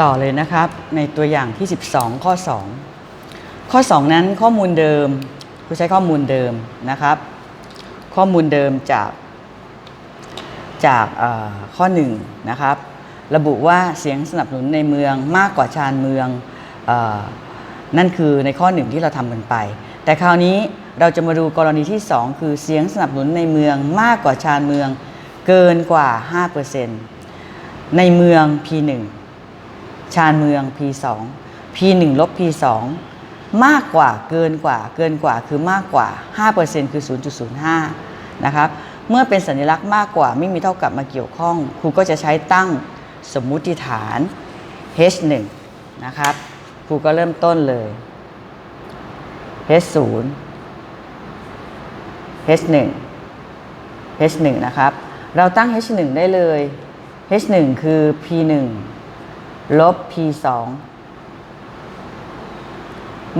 ต่อเลยนะครับ ในตัวอย่างที่ 12 ข้อ 2 ข้อ 2 นั้นข้อมูลเดิมครูใช้ข้อมูลเดิมนะครับ ข้อมูลเดิมจากจากเอ่อข้อ 1 นะครับ ระบุว่าเสียงสนับสนุนในเมืองมากกว่าชานเมืองอนั่นคือในข้อหนึ่งที่เราทำกันไป แต่คราวนี้เราจะมาดูกรณีที่ 2 คือเสียงสนับสนุนในเมืองมากกว่าชานเมืองเกินกว่า 5%ในเมือง P1 ชานเมือง P2 P1 ลบ P2 มากกว่าเกินกว่าเกินกว่าคือมากกว่า 5%คือ 0.05 นะครับ เมื่อเป็นสัญลักษณ์มากกว่าไม่มีเท่ากับมาเกี่ยวข้อง ครูก็จะใช้ตั้งสมมุติฐาน H1 นะครับ ครูก็เริ่มต้นเลย H0 H1 H1 นะครับ เราตั้ง H1 ได้เลย H1 คือ P1 ลบ P2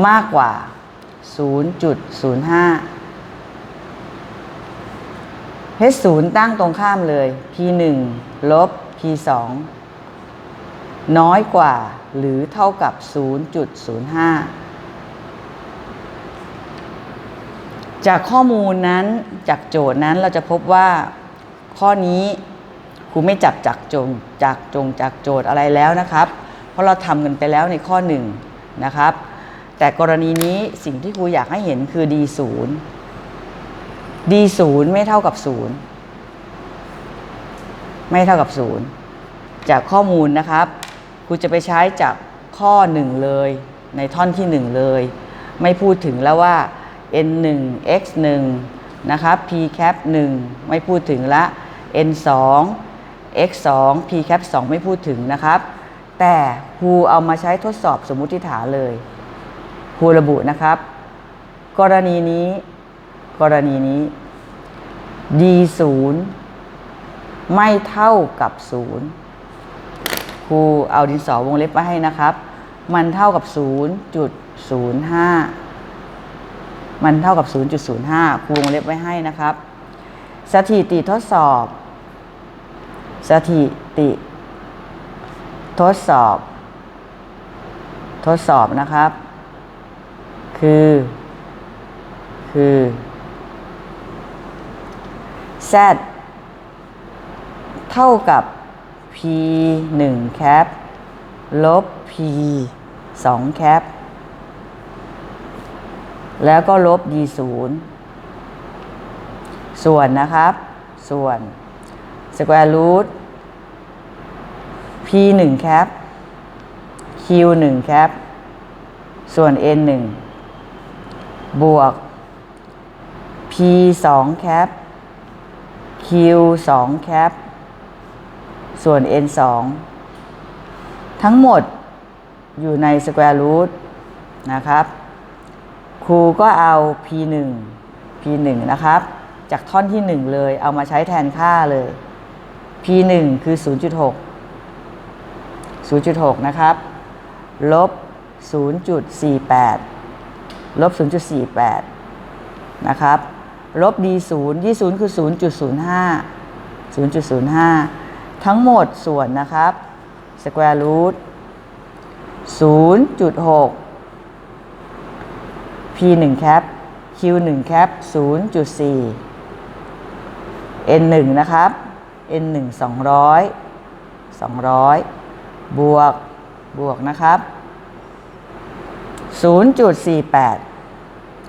มากกว่า 0.05 H0 ตั้งตรงข้ามเลย P1 ลบ P2 น้อยกว่าหรือเท่ากับ 0.05 จากข้อมูลนั้นจากโจทย์นั้นเราจะพบว่าข้อนี้ ครูไม่จับจากจงจากจงจากโจทย์อะไรแล้วนะครับ เพราะเราทำกันไปแล้วในข้อหนึ่งนะครับแต่กรณีนี้สิ่งที่ครูอยากให้เห็นคือ D0 D0 ไม่เท่ากับ 0 ไม่เท่ากับ 0 จากข้อมูลนะครับครูจะไปใช้จากข้อ 1 เลยในท่อนที่ 1 เลย ไม่พูดถึงแล้วว่า n1 x1 นะครับ p cap 1ไม่พูดถึงละ x2 p cap 2ไม่พูดถึงนะครับ แต่ครูเอามาใช้ทดสอบสมมุติฐานเลยครูระบุนะครับ กรณีนี้ กรณีนี้ d0 ไม่เท่ากับ 0ครูเอาดินสอวงเล็บมาให้นะครับ มันเท่ากับ 0.05 มันเท่ากับ 0.05ครูวงเล็บไว้ให้นะครับ สถิติทดสอบ สถิติ ทดสอบ ทดสอบนะครับ คือ คือ z เท่ากับ p 1 cap ลบ p 2 cap แล้วก็ลบ d 0ส่วนนะครับ ส่วน square root p 1 cap q 1 cap ส่วน n 1บวก p 2 cap q 2 cap ส่วน n 2ทั้งหมดอยู่ใน square root นะครับ ครูก็เอา p 1 p 1นะครับ จากท่อนที่ 1 เลยเอามาใช้แทนค่าเลย p 1คือ 0.6 0.6 นะครับ ลบ 0.48 ลบ 0.48 นะครับ ลบ d 0 d 0คือ 0.05 0.05 ทั้งหมดส่วนนะครับ square root 0.6 p 1 cap q 1 cap 0.4 n 1นะครับ n 1 200 200 บวก บวกนะครับ 0.48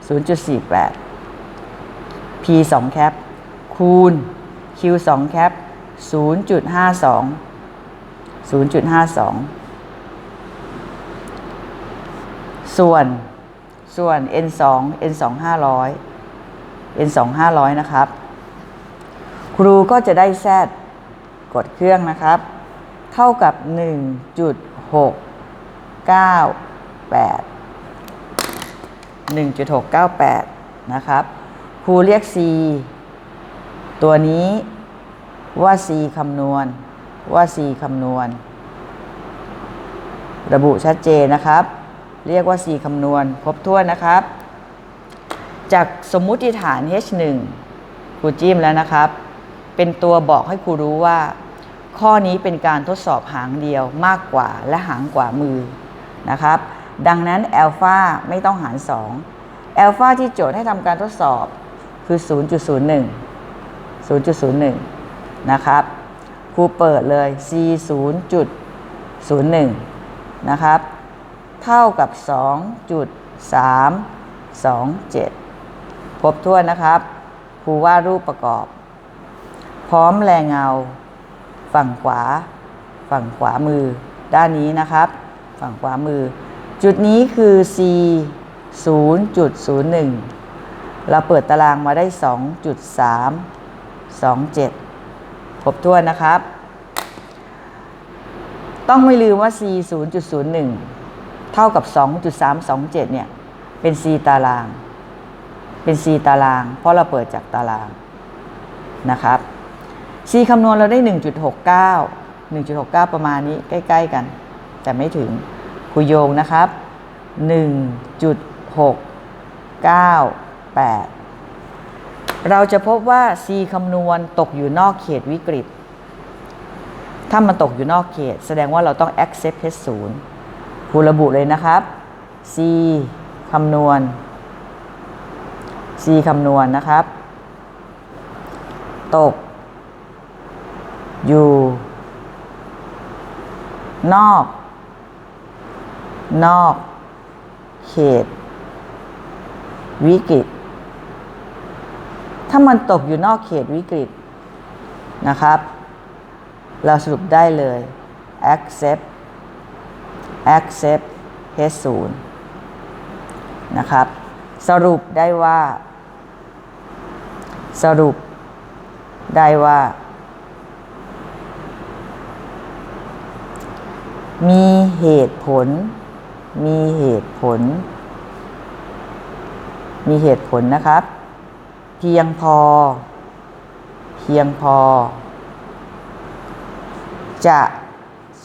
0.48 p 2 cap คูณ q 2 cap 0.52 0.52 ส่วน ส่วน n 2 n 2 500 n 2 500 นะครับ ครูก็จะได้แซด กดเครื่องนะครับ เท่ากับ 1.698 1.698 นะครับครูเรียก c ตัวนี้ว่า c คำนวณว่า c คำนวณ ระบุชัดเจนนะครับ เรียกว่า c คำนวณครบถ้วนนะครับ จากสมมุติฐาน h1 ครูจิ้มแล้วนะครับ เป็นตัวบอกให้ครูรู้ว่า ข้อนี้เป็นการทดสอบหางเดียวมากกว่าและหางกว่ามือนะครับ ดังนั้นแอลฟาไม่ต้องหาร2แอลฟาที่โจทย์ให้ทำการทดสอบคือ 0.01 0.01 นะครับครูเปิดเลย c 0.01 นะครับ เท่ากับ 2.327 ครบถ้วนนะครับ ครูวาดรูปประกอบ พร้อมแรงเงา ฝั่งขวา ฝั่งขวามือ ด้านนี้นะครับ ฝั่งขวามือ จุดนี้คือ c 0.01 เราเปิดตารางมาได้ 2.327 ครบถ้วนนะครับ ต้องไม่ลืมว่า c 0.01 เท่ากับ 2.327 เนี่ย เป็น c ตาราง เป็น c ตาราง เพราะเราเปิดจากตารางนะครับ c คำนวณเราได้ 1.69 1.69 ประมาณนี้ใกล้ ๆ กัน แต่ไม่ถึงคุยโยงนะครับ 1.698 เราจะพบว่า c คำนวณตกอยู่นอกเขตวิกฤต ถ้ามันตกอยู่นอกเขต แสดงว่าเราต้อง accept h 0ครูระบุเลยนะครับ c คำนวณ c คำนวณนะครับ ตก อยู่ นอก นอก เขต วิกฤต ถ้ามันตกอยู่นอกเขตวิกฤตนะครับ เราสรุปได้เลย accept accept h 0 นะครับ สรุปได้ว่า สรุปได้ว่า มีเหตุผล มีเหตุผล มีเหตุผลนะครับ เพียงพอ เพียงพอ จะ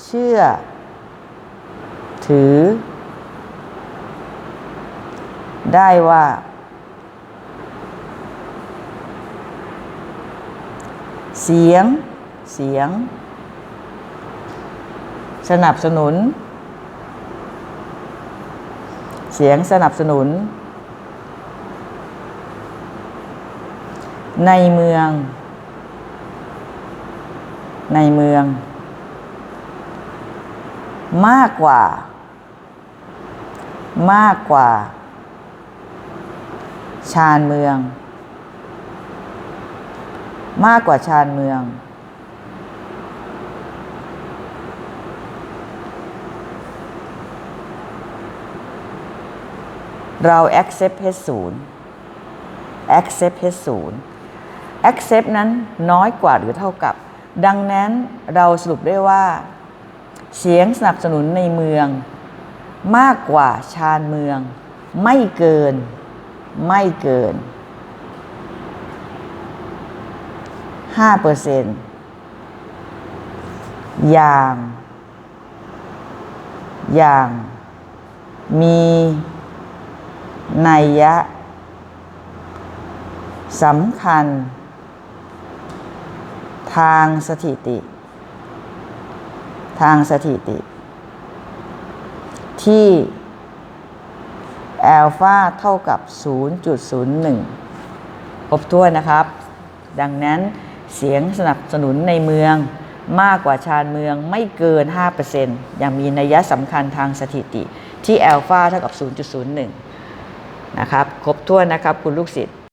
เชื่อ ถือ ได้ว่า เสียง เสียง สนับสนุน เสียงสนับสนุน ในเมือง ในเมือง มากกว่า มากกว่า ชานเมือง มากกว่าชานเมือง เรา accept h 0 accept h 0 accept นั้นน้อยกว่าหรือเท่ากับ ดังนั้นเราสรุปได้ว่า เสียงสนับสนุนในเมือง มากกว่าชานเมือง ไม่เกิน ไม่เกิน5เปอร์เซ็นต์อย่าง อย่างมี นัยยะสำคัญ ทางสถิติ ทางสถิติ ที่แอลฟาเท่ากับ 0.01 ครบถ้วนนะครับ ดังนั้นเสียงสนับสนุนในเมืองมากกว่าชานเมืองไม่เกิน 5%อย่างมีนัยยะสำคัญทางสถิติ ที่แอลฟาเท่ากับ 0.01 นะครับ ครบถ้วนนะครับคุณลูกศิษย์